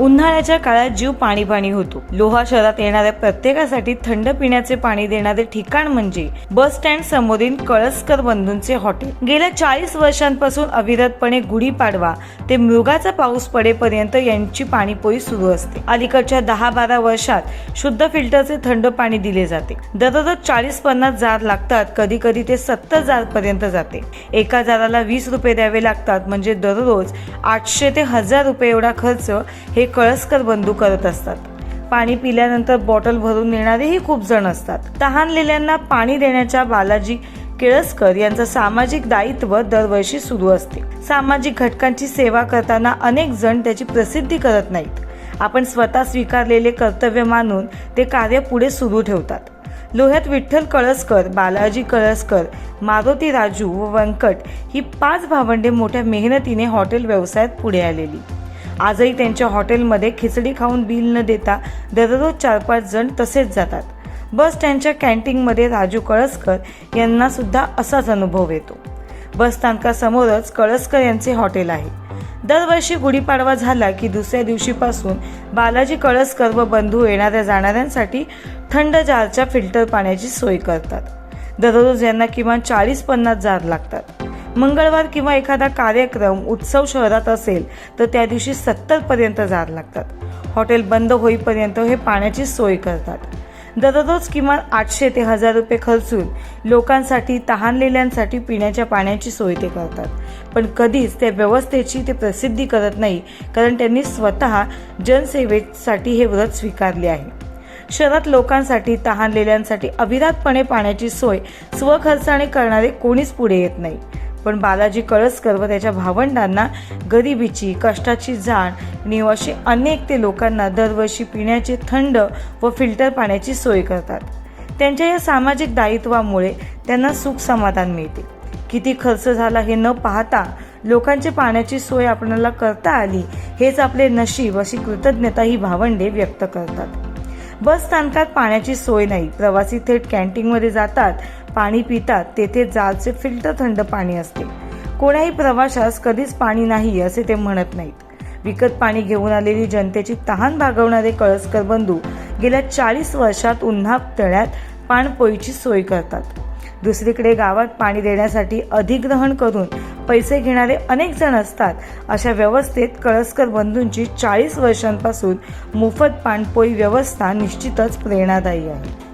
उन्हाळ्याच्या काळात जीव पाणी पाणी होतो. लोहा शहरात येणाऱ्या प्रत्येकासाठी थंड पिण्याचे पाणी देणारे ठिकाण म्हणजे बस स्टँड समोरील कळसकर बंधूंचे हॉटेल. गेल्या चाळीस वर्षांपासून अविरतपणे गुढीपाडवा ते मृगाचा पाऊस पडेपर्यंत यांची पाणीपोई सुरू असते. अलीकडच्या दहा बारा वर्षात शुद्ध फिल्टरचे थंड पाणी दिले जाते. दररोज चाळीस पन्नास जार लागतात. कधी कधी ते सत्तर जार पर्यंत जाते. एका जाराला वीस रुपये द्यावे लागतात. म्हणजे दररोज आठशे ते हजार रुपये एवढा खर्च हे कळसकर बंधू करत असतात. पाणी पिल्यानंतर बॉटल भरून नेणारेही खूप जण असतात. तहानलेल्यांना पाणी देण्याच्या बालाजी केळसकर यांचं सामाजिक दायित्व दरवर्षी सुरू असते. सामाजिक घटकांची सेवा करताना अनेक जण त्याची प्रसिद्धी करत नाहीत. आपण स्वतः स्वीकारलेले कर्तव्य मानून ते कार्य पुढे सुरू ठेवतात. लोह्यात विठ्ठल कळसकर बालाजी कळसकर मारुती राजू व व्यंकट ही पाच भावंडे मोठ्या मेहनतीने हॉटेल व्यवसायात पुढे आलेली. आजही त्यांच्या हॉटेलमध्ये खिचडी खाऊन बिल न देता दररोज चार पाच जण तसेच जातात. बस स्टँडच्या कॅन्टीनमध्ये राजू कळसकर यांना सुद्धा असाच अनुभव येतो. बस स्थानकासमोरच कळसकर यांचे हॉटेल आहे. दरवर्षी गुढीपाडवा झाला की दुसऱ्या दिवशीपासून बालाजी कळसकर व बंधू येणाऱ्या जाणाऱ्यांसाठी थंड जारच्या फिल्टर पाण्याची सोय करतात. दररोज यांना किमान चाळीस पन्नास जार लागतात. मंगळवार किंवा एखादा कार्यक्रम उत्सव शहरात असेल तर त्या दिवशी सत्तरपर्यंत जार लागतात. हॉटेल बंद होईपर्यंत हे पाण्याची सोय करतात. दररोज किमान आठशे ते हजार रुपये खर्चून लोकांसाठी तहानलेल्यांसाठी पिण्याच्या पाण्याची सोय ते करतात. पण कधीच त्या व्यवस्थेची ते प्रसिद्धी करत नाही कारण त्यांनी स्वतः जनसेवेसाठी हे व्रत स्वीकारले आहे. शहरात लोकांसाठी तहानलेल्यांसाठी अविरातपणे पाण्याची सोय स्वखर्चाने करणारे कोणीच पुढे येत नाही. पण बालाजी कळसकर व त्याच्या भावंडांना गरिबीची कष्टाची जाण आणि असे अनेक ते लोकांना दरवर्षी पिण्याचे थंड व फिल्टर पाण्याची सोय करतात. त्यांच्या या सामाजिक दायित्वामुळे त्यांना सुख समाधान मिळते. किती खर्च झाला हे न पाहता लोकांची पाण्याची सोय आपणाला करता आली हेच आपले नशीब अशी कृतज्ञता ही भावंडे व्यक्त करतात. बस स्थानकात पाण्याची सोय नाही. प्रवासी थेट कॅन्टीनमध्ये जातात पाणी पितात तेथे जारचे फिल्टर थंड पाणी असते. कोण्याही प्रवाशास कधीच पाणी नाही असे ते म्हणत नाहीत. विकत पाणी घेऊन आलेली जनतेची तहान भागवणारे कळसकर बंधू गेल्या चाळीस वर्षात उन्हा तळ्यात पाणपोईची सोय करतात. दुसरीकडे गावात पाणी देण्यासाठी अधिग्रहण करून पैसे घेणारे अनेक जण असतात. अशा व्यवस्थेत कळसकर बंधूंची चाळीस वर्षांपासून मोफत पाणपोई व्यवस्था निश्चितच प्रेरणादायी आहे.